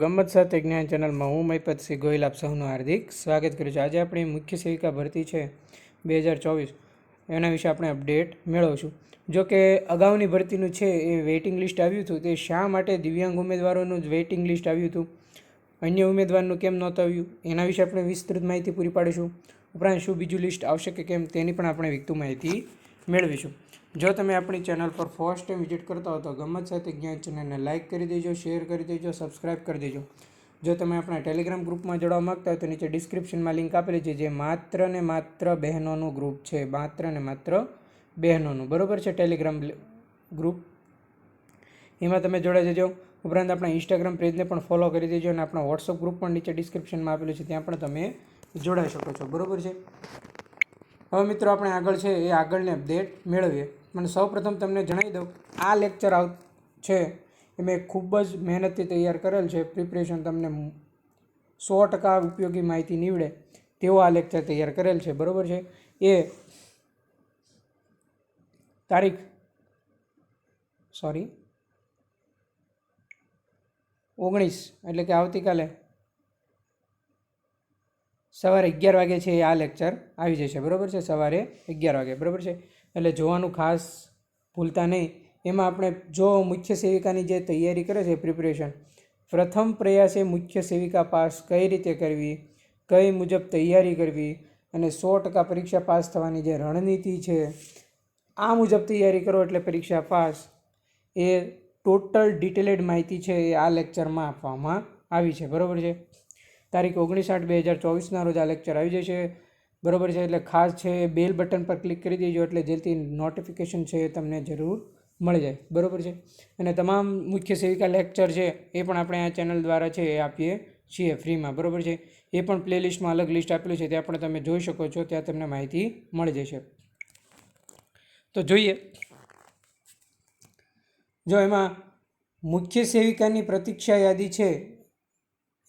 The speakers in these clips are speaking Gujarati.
ગમત સાથે જ્ઞાન ચેનલમાં હું મહિપતસિંહ ગોહિલ, આપ સૌનું હાર્દિક સ્વાગત કરું છું. આજે આપણી મુખ્ય સેવિકા ભરતી છે બે હજાર ચોવીસ. એના વિશે આપણે અપડેટ મેળવશું. જો કે અગાઉની ભરતીનું છે એ વેઇટિંગ લિસ્ટ આવ્યું હતું, તે શા માટે દિવ્યાંગ ઉમેદવારોનું જ વેઇટિંગ લિસ્ટ આવ્યું હતું? અન્ય ઉમેદવારનું કેમ નહોતું આવ્યું? એના વિશે આપણે વિસ્તૃત માહિતી પૂરી પાડીશું. ઉપરાંત શું બીજું લિસ્ટ આવશે કે કેમ, તેની પણ આપણે વિગતું માહિતી મેળવીશું. જો તમે આપણી ચેનલ પર ફર્સ્ટ ટાઈમ વિઝિટ કરતા હો તો ગમત સાથે જ્ઞાન ચેનલને લાઇક કરી દેજો શેર કરી દેજો સબસ્ક્રાઇબ કરી દેજો. જો તમે આપણા ટેલિગ્રામ ગ્રુપમાં જોડવા માગતા હોય તો નીચે ડિસ્ક્રિપ્શનમાં લિંક આપેલી છે જે માત્ર ને માત્ર બહેનોનું ગ્રુપ છે. માત્ર ને માત્ર બહેનોનું. બરાબર છે ટેલિગ્રામ ગ્રુપ એમાં તમે જોડાઈ જજો. ઉપરાંત આપણા ઇન્સ્ટાગ્રામ પેજને પણ ફોલો કરી દેજો અને આપણા વોટ્સઅપ ગ્રુપ પણ નીચે ડિસ્ક્રિપ્શનમાં આપેલું છે. ત્યાં પણ તમે જોડાઈ શકો છો. બરાબર છે? હવે મિત્રો આપણે આગળ છે એ આગળની અપડેટ મેળવીએ. મને સૌપ્રથમ તમને જણાવી દઉં, આ લેક્ચર આવ, છે, એ મેં ખૂબ જ મહેનતથી તૈયાર કરેલ છે. પ્રિપરેશન તમને સો ટકા ઉપયોગી માહિતી નીવડે તેવો આ લેક્ચર તૈયાર કરેલ છે. બરાબર છે? એ તારીખ સોરી ઓગણીસ, એટલે કે આવતીકાલે સવારે અગિયાર વાગે છે આ લેક્ચર આવી જશે. બરાબર છે? સવારે અગિયાર વાગે. બરાબર છે? એટલે જોવાનું ખાસ ભૂલતા નહીં. એમાં આપણે જો મુખ્ય સેવિકાની જે તૈયારી કરે છે પ્રિપરેશન પ્રથમ પ્રયાસે મુખ્ય સેવિકા પાસ કઈ રીતે કરવી, કઈ મુજબ તૈયારી કરવી અને સો ટકા પરીક્ષા પાસ થવાની જે રણનીતિ છે, આ મુજબ તૈયારી કરો એટલે પરીક્ષા પાસ. એ ટોટલ ડિટેલેડ માહિતી છે એ આ લેક્ચરમાં આપવામાં આવી છે. બરાબર છે? તારીખ ઓગણીસ આઠ બે હજાર ચોવીસના રોજ આ લેક્ચર આવી જશે. બરાબર છે, એટલે ખાસ છે બેલ બટન પર ક્લિક કરી દેજો, એટલે જેથી નોટિફિકેશન છે એ તમને જરૂર મળી જાય. બરાબર છે? અને તમામ મુખ્ય સેવિકા લેક્ચર છે, એ પણ આપણે આ ચેનલ દ્વારા છે, એ આપીએ છીએ ફ્રીમાં. બરાબર છે? એ પણ પ્લેલિસ્ટમાં અલગ લિસ્ટ આપેલું છે, ત્યાં પણ તમે જોઈ શકો છો, ત્યાં તમને માહિતી મળી જશે. તો જોઈએ. જો એમાં મુખ્ય સેવિકાની પ્રતીક્ષા યાદી છે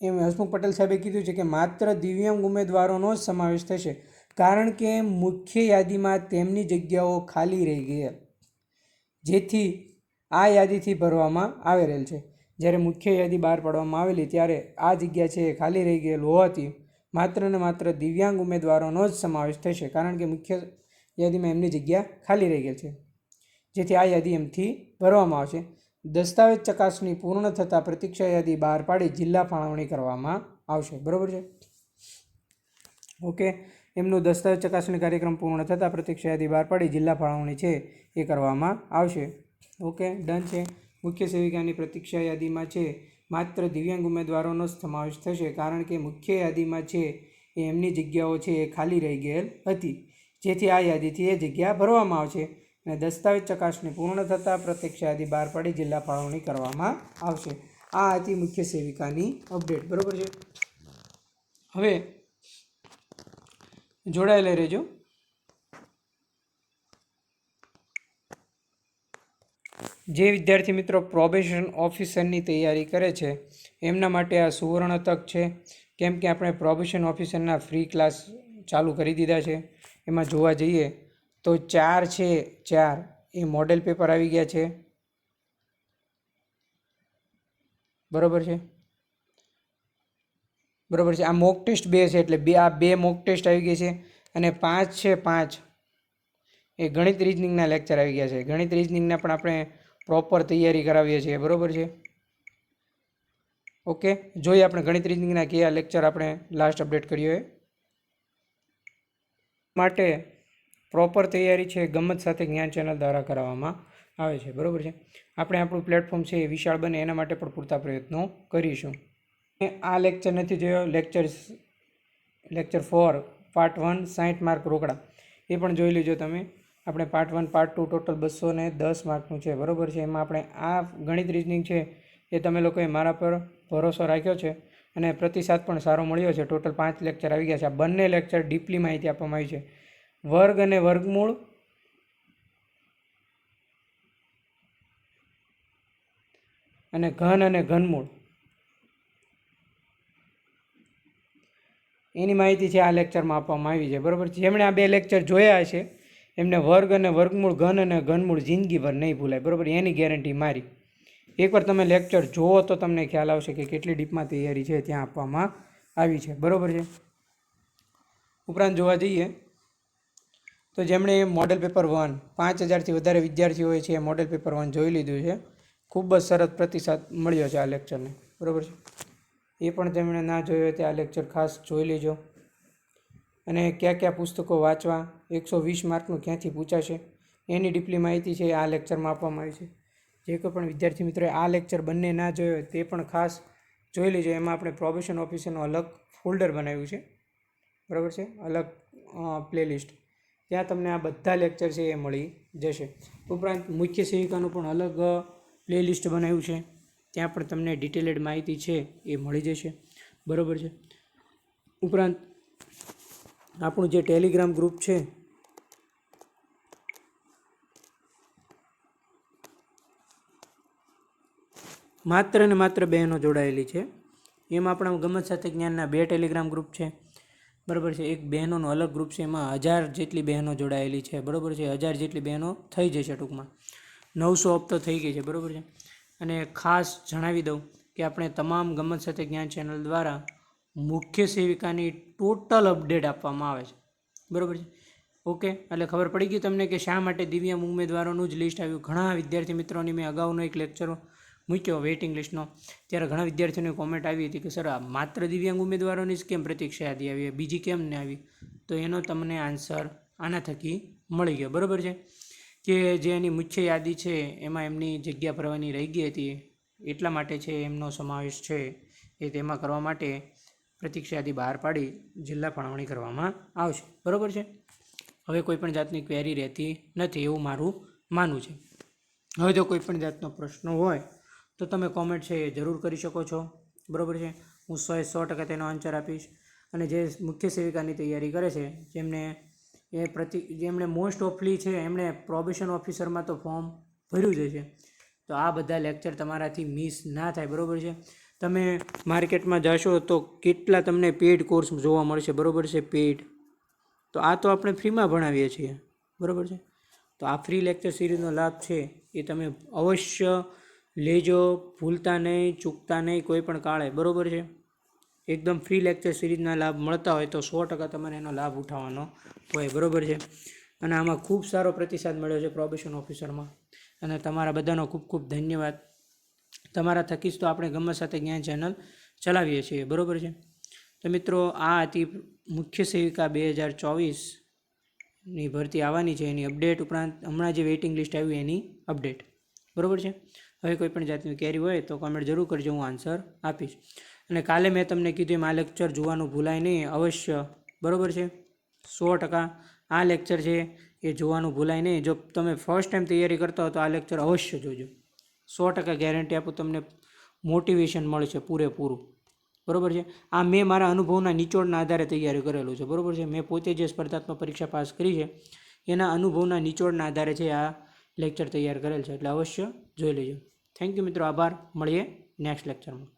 એમ હસમુખ પટેલ સાહેબે કીધું છે કે માત્ર દિવ્યાંગ ઉમેદવારોનો જ સમાવેશ થશે, કારણ કે મુખ્ય યાદીમાં તેમની જગ્યાઓ ખાલી રહી ગઈ જેથી આ યાદીથી ભરવામાં આવેલ છે. જ્યારે મુખ્ય યાદી બહાર પાડવામાં આવેલી, ત્યારે આ જગ્યા છે એ ખાલી રહી ગયેલ હોવાથી માત્ર ને માત્ર દિવ્યાંગ ઉમેદવારોનો જ સમાવેશ થશે, કારણ કે મુખ્ય યાદીમાં એમની જગ્યા ખાલી રહી ગઈ છે. જેથી આ યાદી એમથી ભરવામાં આવશે. દસ્તાવેજ ચકાસણી પૂર્ણ થતાં પ્રતીક્ષા યાદી બહાર પાડી જિલ્લા ફાળવણી કરવામાં આવશે. બરાબર છે? ઓકે. એમનું દસ્તાવેજ ચકાસણી કાર્યક્રમ પૂર્ણ થતાં પ્રતીક્ષા યાદી બહાર પાડી જિલ્લા ફાળવણી છે એ કરવામાં આવશે. ઓકે. ડન છે. મુખ્ય સેવિકાની પ્રતીક્ષા યાદીમાં છે, માત્ર દિવ્યાંગ ઉમેદવારોનો સમાવેશ થશે કારણ કે મુખ્ય યાદીમાં છે એ એમની જગ્યાઓ છે એ ખાલી રહી ગયેલ હતી. જેથી આ યાદીથી એ જગ્યા ભરવામાં આવશે. અને દસ્તાવેજ ચકાસણી પૂર્ણ થતાં પ્રત્યક્ષ યાદી બહાર પાડી જિલ્લા ફાળવણી કરવામાં આવશે. આ હતી મુખ્ય સેવિકાની અપડેટ. બરાબર છે? હવે જોડાયેલા રહેજો. જે વિદ્યાર્થી મિત્રો પ્રોબેશન ઓફિસરની તૈયારી કરે છે, એમના માટે આ સુવર્ણ તક છે. કેમ કે આપણે પ્રોબેશન ઓફિસરના ફ્રી ક્લાસ ચાલુ કરી દીધા છે. એમાં જોવા જઈએ તો ચાર છે, ચાર. એ મોડેલ પેપર આવી ગયા છે. બરાબર છે? બરાબર છે. આ મોક ટેસ્ટ બે છે એટલે બે આ બે મોક ટેસ્ટ આવી ગઈ છે અને પાંચ છે, પાંચ. એ ગણિત રિઝનિંગના લેક્ચર આવી ગયા છે. ગણિત રિઝનિંગના પણ આપણે પ્રોપર તૈયારી કરાવીએ છીએ. બરાબર છે? ઓકે. જોઈએ આપણે ગણિત રિઝનિંગના કયા લેક્ચર આપણે લાસ્ટ અપડેટ કર્યો એ માટે પ્રોપર તૈયારી છે, ગમત સાથે જ્ઞાન ચેનલ દ્વારા કરાવવામાં આવે છે. બરાબર છે? આપણે આપણું પ્લેટફોર્મ છે એ વિશાળ બને એના માટે પણ પૂરતા પ્રયત્નો કરીશું. આ લેક્ચર નથી જોયો lecture lecture four, part one સાઠ માર્ક રોકડા. એ પણ જોઈ લેજો તમે. આપણે part one, part two total બસો ને દસ માર્કનું છે. બરાબર છે? એમાં આપણે આ ગણિત રિઝનિંગ છે એ તમે લોકોએ મારા પર ભરોસો રાખ્યો છે અને પ્રતિસાદ પણ સારો મળ્યો છે. ટોટલ પાંચ લેક્ચર આવી ગયા છે. આ બંને લેક્ચર ડીપલી માહિતી આપવામાં આવી છે. વર્ગ અને વર્ગમૂળ. અને ઘન અને ઘનમૂળ. એની માહિતી છે આ લેક્ચરમાં આપવામાં આવી છે. બરાબર? જેમણે આ બે લેક્ચર જોયા છે એમને વર્ગ અને વર્ગમૂળ, ઘન અને ઘનમૂળ જિંદગીભર નહીં ભૂલાય. બરાબર? એની ગેરંટી મારી. એકવાર તમે લેક્ચર જુઓ તો તમને ખ્યાલ આવશે કે કેટલી ડીપમાં તૈયારી છે ત્યાં આપવામાં આવી છે. બરાબર છે? ઉપરાંત જોવા જઈએ તો જેમણે મોડેલ પેપર વન પાંચ હજારથી વધારે વિદ્યાર્થીઓએ છે મોડેલ પેપર વન જોઈ લીધું છે. ખૂબ જ સરસ પ્રતિસાદ મળ્યો છે આ લેક્ચરને. બરાબર છે? એ પણ તેમણે ના જોયો હોય તે આ લેક્ચર ખાસ જોઈ લેજો. અને કયા કયા પુસ્તકો વાંચવા, એકસો વીસ માર્કનું ક્યાંથી પૂછાશે, એની ડીપલી માહિતી છે આ લેક્ચરમાં આપવામાં આવી છે. જે કોઈ પણ વિદ્યાર્થી મિત્રોએ આ લેક્ચર બંને ના જોયો તે પણ ખાસ જોઈ લેજો. એમાં આપણે પ્રોબેશન ઓફિસરનું અલગ ફોલ્ડર બનાવ્યું છે. બરાબર છે? અલગ પ્લેલિસ્ટ ત્યાં તમને આ બધા લેક્ચર છે એ મળી જશે. ઉપરાંત મુખ્ય સેવિકાનું પણ અલગ પ્લેલિસ્ટ બનાવ્યું છે. ત્યાં પણ તમને ડિટેલેડ માહિતી છે એ મળી જશે. બરાબર છે? ઉપરાંત આપણું જે ટેલિગ્રામ ગ્રુપ છે, માત્ર ને માત્ર બહેનો જોડાયેલી છે. એમાં આપણા ગમત સાથે જ્ઞાનના બે ટેલિગ્રામ ગ્રુપ છે. બરાબર છે, એક બહેનોનો અલગ ગ્રુપ છે, એમાં હજાર જેટલી બહેનો જોડાયેલી છે, બરાબર છે, હજાર જેટલી બહેનો થઈ જશે ટૂંકમાં. નવસો અપ થઈ ગઈ છે, બરાબર છે. અને ખાસ જણાવી દઉં કે આપણે તમામ ગમત સાથે જ્ઞાન ચેનલ દ્વારા મુખ્ય સેવિકાની ટોટલ અપડેટ આપવામાં આવે છે. બરાબર છે? ઓકે એટલે ખબર પડી ગઈ તમને કે શા માટે દિવ્યાંગ ઉમેદવારોનું જ લિસ્ટ આવ્યું? ઘણા વિદ્યાર્થી મિત્રોની મેં અગાઉનો એક લેક્ચર મૂક્યો વેઇટિંગ લિસ્ટનો ત્યારે ઘણા વિદ્યાર્થીઓની કોમેન્ટ આવી હતી કે, સર, આ માત્ર દિવ્યાંગ ઉમેદવારોની જ કેમ પ્રતીક્ષા યાદી આવી બીજી કેમ ને આવી? તો એનો તમને આન્સર આના થકી મળી ગયો. બરાબર છે? કે જે એની મુખ્ય યાદી છે, એમાં એમની જગ્યા ભરવાની રહી ગઈ હતી, એટલા માટે છે એમનો સમાવેશ છે એ તેમાં કરવા માટે પ્રતીક્ષા યાદી બહાર પાડી જિલ્લા ફાળવણી કરવામાં આવશે. બરાબર છે? હવે કોઈ પણ જાતની ક્વેરી રહેતી નથી એવું મારું માનવું છે. હવે જો કોઈ પણ જાતનો પ્રશ્ન હોય તો તમે કોમેન્ટ છે એ જરૂર કરી શકો છો. બરાબર છે? હું સો એ સો ટકા તેનો આન્સર આપીશ. અને જે મુખ્ય સેવિકાની તૈયારી કરે છે, જેમને એ પ્રતિ જેમણે મોસ્ટ ઓફલી છે, એમણે પ્રોબેશન ઓફિસરમાં તો ફોર્મ ભર્યું જ છે. તો આ બધા લેક્ચર તમારાથી મિસ ના થાય, બરાબર છે? તમે માર્કેટમાં જશો તો કેટલા તમને પેડ કોર્સ જોવા મળશે, બરાબર છે? પેડ તો આ તો આપણે ફ્રીમાં ભણાવીએ છીએ, બરાબર છે? તો આ ફ્રી લેક્ચર સિરીઝનો લાભ છે એ તમે અવશ્ય લેજો, ભૂલતા નહીં, ચૂકતા નહીં, કોઈ પણ કાળે. બરાબર છે? એકદમ ફ્રી લેક્ચર સિરીઝના લાભ મળતા હોય તો સો ટકા તમારે એનો લાભ ઉઠાવવાનો હોય. બરાબર છે? અને આમાં ખૂબ સારો પ્રતિસાદ મળ્યો છે પ્રોબેશન ઓફિસરમાં અને તમારા બધાનો ખૂબ ખૂબ ધન્યવાદ. તમારા થકી જ તો આપણે ગમત સાથે જ્ઞાન ચેનલ ચલાવીએ છીએ. બરાબર છે? તો મિત્રો, આ હતી મુખ્ય સેવિકા બે હજાર ચોવીસની ભરતી આવવાની છે. એની અપડેટ ઉપરાંત હમણાં જે વેઇટિંગ લિસ્ટ આવ્યું એની અપડેટ બરાબર છે? હવે કોઈ પણ જાતની કેરી હોય તો કમેન્ટ જરૂર કરજો, હું આન્સર આપીશ. અને કાલે મેં તમને કીધું એમ આ લેક્ચર જોવાનું ભૂલાય નહીં, અવશ્ય. બરાબર છે? સો ટકા. આ લેક્ચર છે એ જોવાનું ભૂલાય નહીં. જો તમે ફર્સ્ટ ટાઈમ તૈયારી કરતા હો તો આ લેક્ચર અવશ્ય જોજો. સો ટકા ગેરંટી આપું, તમને મોટિવેશન મળશે પૂરેપૂરું. બરાબર છે? આ મેં મારા અનુભવના નિચોડના આધારે તૈયારી કરેલું છે. બરાબર છે? મેં પોતે જે સ્પર્ધાત્મક પરીક્ષા પાસ કરી છે, એના અનુભવના નિચોડના આધારે છે આ લેક્ચર તૈયાર કરેલ છે એટલે અવશ્ય જોઈ લેજો. થેન્ક યુ મિત્રો, આભાર. મળીએ નેક્સ્ટ લેક્ચરમાં